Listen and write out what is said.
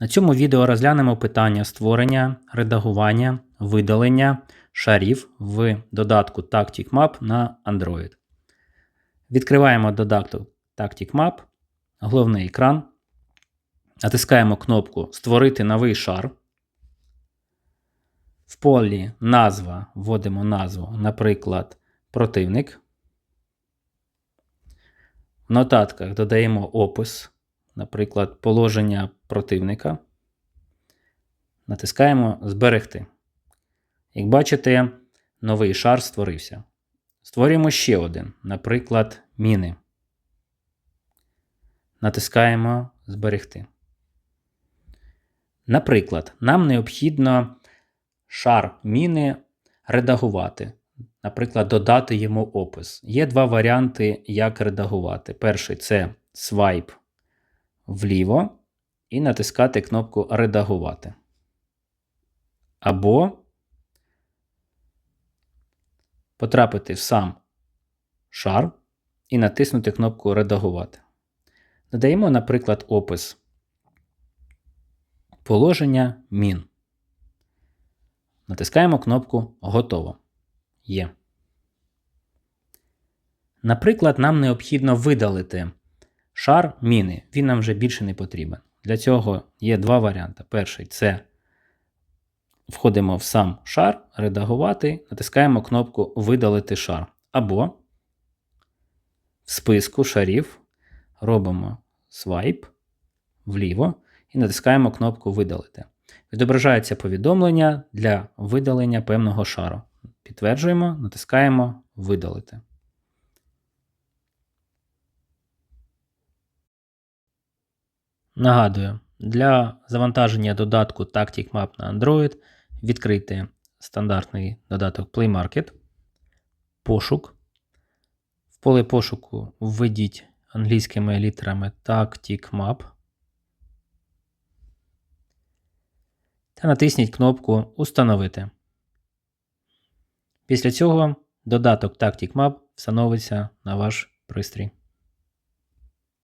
На цьому відео розглянемо питання створення, редагування, видалення шарів в додатку Tactic Map на Android. Відкриваємо додаток Tactic головний екран. Натискаємо кнопку Створити новий шар. В полі назва вводимо назву, наприклад, противник. В нотатках додаємо опис, наприклад, положення противника. Натискаємо Зберегти. Як бачите, новий шар створився. Створюємо ще один, наприклад, міни. Натискаємо Зберегти. Наприклад, нам необхідно шар міни редагувати. Наприклад, додати йому опис. Є два варіанти, як редагувати. Перший це свайп вліво і натискати кнопку Редагувати. Або потрапити в сам шар і натиснути кнопку Редагувати. Додаємо, наприклад, опис положення мін. Натискаємо кнопку Готово. Є. Наприклад, нам необхідно видалити шар міни. Він нам вже більше не потрібен. Для цього є два варіанти. Перший це входимо в сам шар, редагувати, натискаємо кнопку Видалити шар. Або в списку шарів робимо свайп вліво і натискаємо кнопку Видалити. Відображається повідомлення для видалення певного шару. Підтверджуємо, натискаємо Видалити. Нагадую, для завантаження додатку Tactic Map на Android відкрийте стандартний додаток Play Market, пошук. В поле пошуку введіть англійськими літерами Tactic Map та натисніть кнопку Установити. Після цього додаток Tactic Map встановиться на ваш пристрій.